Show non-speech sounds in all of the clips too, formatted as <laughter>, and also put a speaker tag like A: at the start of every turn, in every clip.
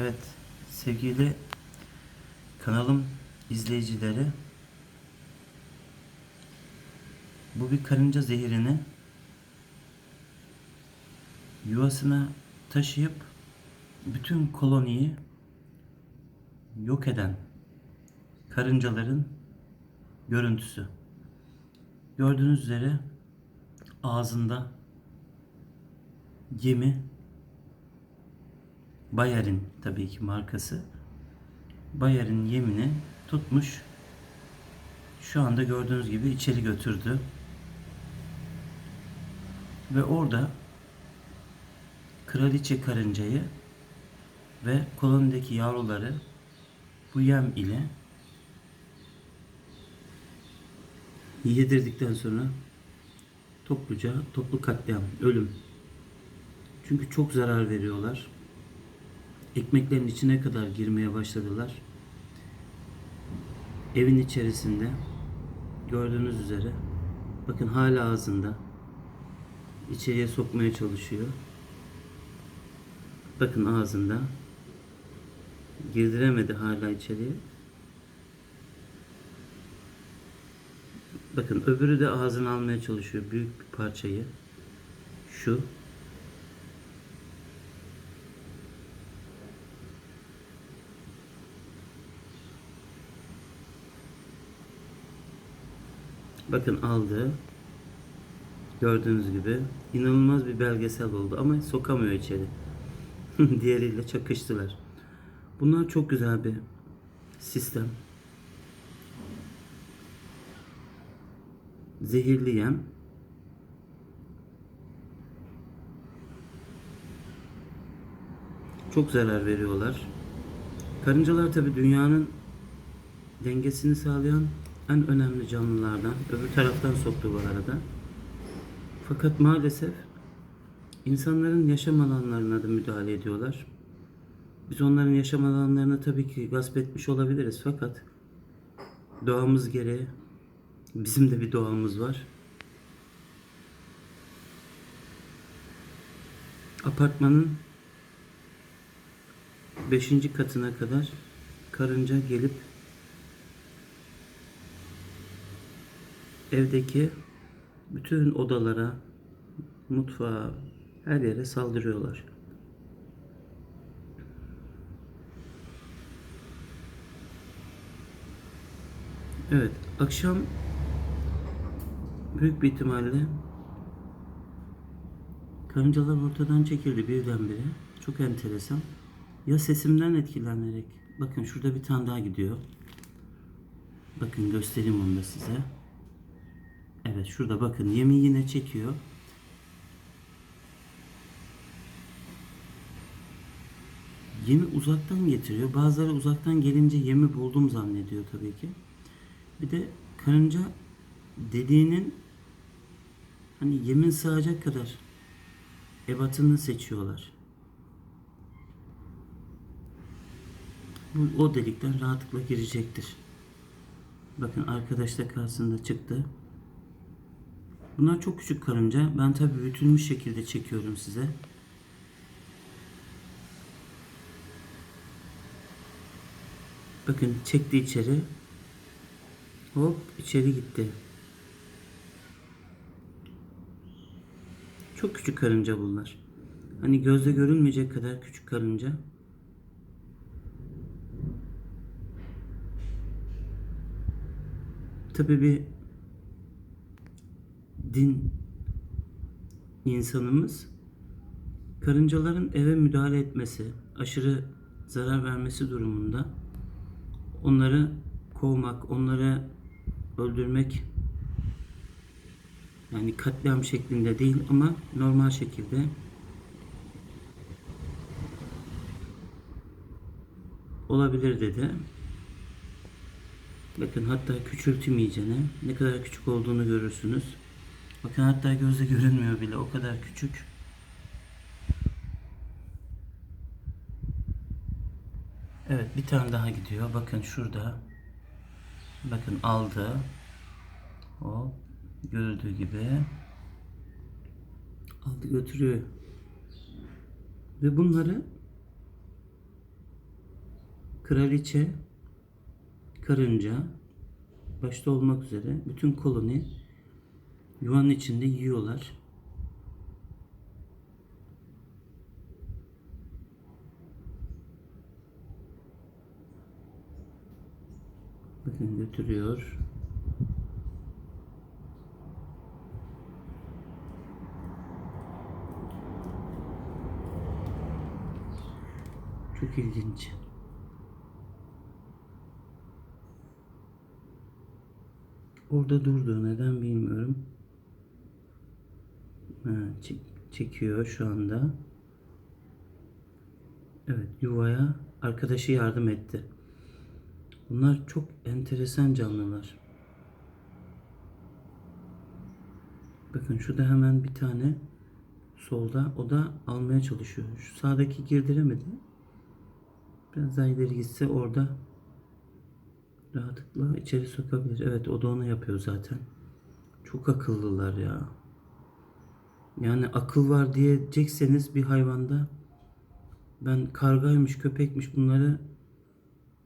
A: Evet sevgili kanalım izleyicileri bu bir karınca zehirini yuvasına taşıyıp bütün koloniyi yok eden karıncaların görüntüsü. Gördüğünüz üzere ağzında yemi Bayer'in tabii ki markası. Bayer'in yemini tutmuş. Şu anda gördüğünüz gibi içeri götürdü. Ve orada kraliçe karıncayı ve kolonideki yavruları bu yem ile yedirdikten sonra topluca toplu katliam, ölüm. Çünkü çok zarar veriyorlar. Ekmeklerin içine kadar girmeye başladılar. Evin içerisinde gördüğünüz üzere bakın hala ağzında içeriye sokmaya çalışıyor. Bakın ağzında girdiremedi hala içeriye. Bakın öbürü de ağzına almaya çalışıyor büyük bir parçayı. Şu Bakın aldı. Gördüğünüz gibi inanılmaz bir belgesel oldu ama sokamıyor içeri. <laughs> Diğeriyle çakıştılar. Bunlar çok güzel bir sistem. Zehirli yem. Çok zarar veriyorlar. Karıncalar tabi dünyanın dengesini sağlayan en önemli canlılardan. Öbür taraftan soktu bu arada. Fakat maalesef insanların yaşam alanlarına da müdahale ediyorlar. Biz onların yaşam alanlarını tabii ki gasp etmiş olabiliriz fakat doğamız gereği bizim de bir doğamız var. Apartmanın 5. katına kadar karınca gelip evdeki bütün odalara, mutfağa, her yere saldırıyorlar. Evet, akşam büyük bir ihtimalle karıncalar ortadan çekildi birdenbire. Çok enteresan. Ya sesimden etkilenerek. Bakın şurada bir tane daha gidiyor. Bakın göstereyim onu da size. Evet şurada bakın yemi yine çekiyor. Yemi uzaktan getiriyor. Bazıları uzaktan gelince yemi buldum zannediyor tabii ki. Bir de karınca dediğinin hani yemin sığacak kadar ebatını seçiyorlar. Bu o delikten rahatlıkla girecektir. Bakın arkadaş da karşısında çıktı. Bunlar çok küçük karınca. Ben tabi büyütülmüş şekilde çekiyorum size. Bakın çekti içeri. Hop içeri gitti. Çok küçük karınca bunlar. Hani gözle görünmeyecek kadar küçük karınca. Tabii bir din insanımız karıncaların eve müdahale etmesi, aşırı zarar vermesi durumunda onları kovmak, onları öldürmek yani katliam şeklinde değil ama normal şekilde olabilir dedi. Bakın hatta küçültüm iyicene. Ne kadar küçük olduğunu görürsünüz. Bakın hatta gözle görünmüyor bile. O kadar küçük. Evet bir tane daha gidiyor. Bakın şurada. Bakın aldı. O görüldüğü gibi. Aldı götürüyor. Ve bunları kraliçe, karınca başta olmak üzere bütün koloni yuvanın içinde yiyorlar. Bakın götürüyor. Çok ilginç. Orada durdu. Neden bilmiyorum. Çekiyor şu anda. Evet yuvaya arkadaşı yardım etti. Bunlar çok enteresan canlılar. Bakın şurada hemen bir tane solda o da almaya çalışıyor. Şu sağdaki girdiremedi. Biraz daha ileri gitse orada rahatlıkla içeri sokabilir. Evet o da onu yapıyor zaten. Çok akıllılar ya. Yani akıl var diyecekseniz bir hayvanda ben kargaymış, köpekmiş bunları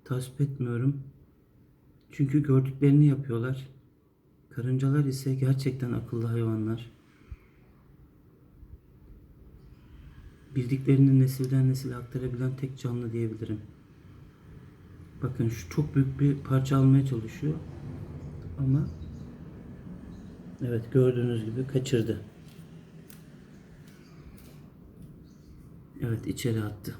A: tasvip etmiyorum. Çünkü gördüklerini yapıyorlar. Karıncalar ise gerçekten akıllı hayvanlar. Bildiklerini nesilden nesile aktarabilen tek canlı diyebilirim. Bakın şu çok büyük bir parça almaya çalışıyor. Ama evet gördüğünüz gibi kaçırdı. Evet içeri attı.